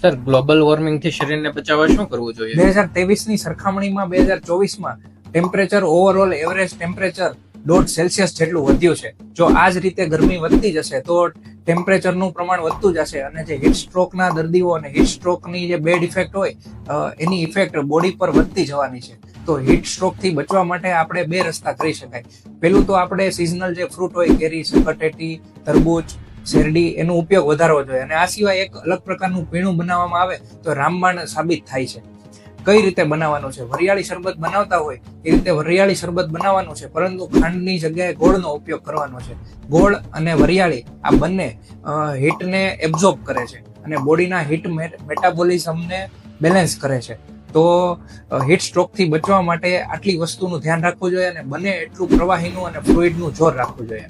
Sir global વોર્મિંગથી શરીરને બચાવવા શું કરવું જોઈએ? બે હજાર ત્રેવીસની સરખામણીમાં બે હજાર ચોવીસમાં ટેમ્પરેચર ઓવરઓલ એવરેજ ટેમ્પરેચર દોઢ સેલ્સિયસ જેટલું વધ્યું છે. જો આ જ રીતે ગરમી વધતી જશે, તો ટેમ્પરેચરનું પ્રમાણ વધતું જશે અને જે હીટ સ્ટ્રોકના દર્દીઓ અને હીટ સ્ટ્રોકની જે બેડ ઇફેક્ટ હોય એની ઇફેક્ટ બોડી પર વધતી જવાની છે. તો હીટ સ્ટ્રોકથી બચવા માટે આપણે બે રસ્તા કરી શકાય. પેલું તો આપણે સિઝનલ જે ફ્રૂટ હોય, કેરી સકટેટી તરબૂચ શેરડી એનો ઉપયોગ વધારવો જોઈએ. અને આ સિવાય એક અલગ પ્રકારનું પીણું બનાવવામાં આવે તો રામબાણ સાબિત થાય છે. કઈ રીતે બનાવવાનું છે? વરિયાળી શરબત બનાવતા હોય એ રીતે વરિયાળી શરબત બનાવવાનું છે, પરંતુ ખાંડની જગ્યાએ ગોળનો ઉપયોગ કરવાનો છે. ગોળ અને વરિયાળી આ બંને હીટને એબ્ઝોર્બ કરે છે અને બોડીના હીટ મેટાબોલિઝમને બેલેન્સ કરે છે. તો હીટ સ્ટ્રોકથી બચવા માટે આટલી વસ્તુનું ધ્યાન રાખવું જોઈએ અને બને એટલું પ્રવાહીનું અને ફ્લુઇડનું જોર રાખવું જોઈએ.